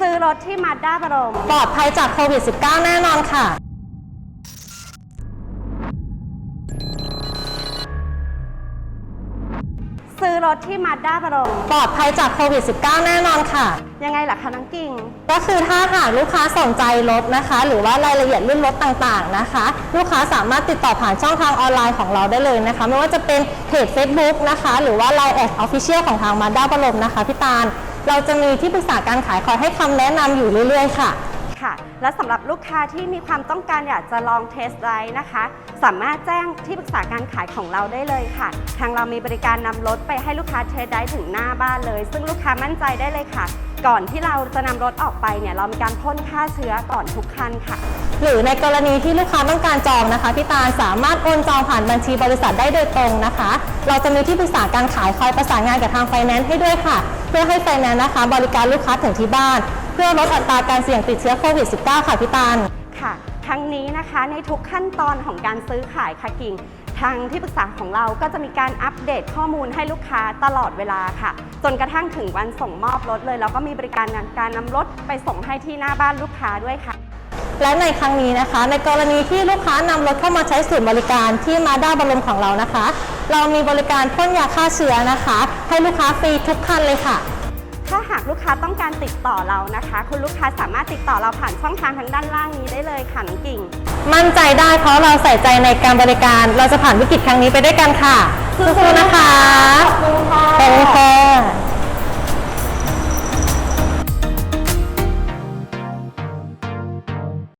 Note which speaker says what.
Speaker 1: ซื้อรถที่มาด้าบรม
Speaker 2: ปลอดภัยจากโควิด -19 แน่นอนค่ะ
Speaker 1: ซื้อรถที่มาด้าบรม
Speaker 2: ปลอดภัยจากโควิด -19 แน่นอนค่ะ
Speaker 1: ยังไงล่ะคะน้องกิ่ง
Speaker 2: ก็คือถ้าหากลูกค้าสนใจรถนะคะ หรือว่ารายละเอียดรุ่นรถต่างๆนะคะ ลูกค้าสามารถติดต่อผ่านช่องทางออนไลน์ของเราได้เลยนะคะ ไม่ว่าจะเป็นเพจ Facebook นะคะ หรือว่า Line แอดออฟฟิเชียลของทางมาด้าบรมนะคะพี่ตาล เราจะมีที่ปรึกษาการขายคอยให้คำแนะนำอยู่เรื่อยๆ ค่ะ
Speaker 1: ค่ะ และสำหรับลูกค้าที่มีความต้องการอยากจะลองเทสไ i ์นะคะ สามารถแจ้งที่ปรึกษาการขายของเราได้เลยค่ะ ทางเรามีบริการนำรถไปให้ลูกค้าเทสได้ถึงหน้าบ้านเลย ซึ่งลูกค้ามั่นใจได้เลยค่ะ ก่อนที่เราจะนำรถออกไปเนี่ยเรามีการพ่นฆ่าเชื้อก่อนทุกคันค่ะ
Speaker 2: หรือในกรณีที่ลูกค้าต้องการจองนะคะพี่ตาลสามารถโอนจองผ่านบัญชีบริษัทได้โดยตรงนะคะ เราจะมีที่ปรึกษาการขายคอยประสานงานกับทางไฟแนนซ์ให้ด้วยค่ะ เพื่อให้ไฟแนนซ์นะคะ บริการลูกค้าถึงที่บ้าน เพื่อลดอัตราการเสี่ยงติดเชื้อโควิด -19 ค่ะพี่ตาล
Speaker 1: ค่ะทั้งนี้นะคะในทุกขั้นตอนของการซื้อขายค่ะกิ่งทางที่ปรึกษาของเราก็จะมีการอัปเดตข้อมูลให้ลูกค้าตลอดเวลาค่ะ จนกระทั่งถึงวันส่งมอบรถเลย แล้วก็มีบริการการนำรถไปส่งให้ที่หน้าบ้านลูกค้าด้วยค่ะ
Speaker 2: และในครั้งนี้นะคะ ในกรณีที่ลูกค้านำรถเข้ามาใช้ศูนย์บริการที่มาด้าบรมของเรานะคะ เรามีบริการพ่นยาฆ่าเชื้อนะคะ ให้ลูกค้าฟรีทุกคันเลยค่ะ
Speaker 1: ถ้าหากลูกค้าต้องการติดต่อเรานะคะ คุณลูกค้าสามารถติดต่อเราผ่านช่องทางทางด้านล่างนี้ได้เลยค่ะน้องกิ่ง
Speaker 2: มั่นใจได้เพราะเราใส่ใจในการบริการ เราจะผ่านวิกฤตครั้งนี้ไปด้วยกันค่ะสู้ๆนะคะ
Speaker 1: ขอบคุณค่ะ
Speaker 2: ขอบคุณค่ะ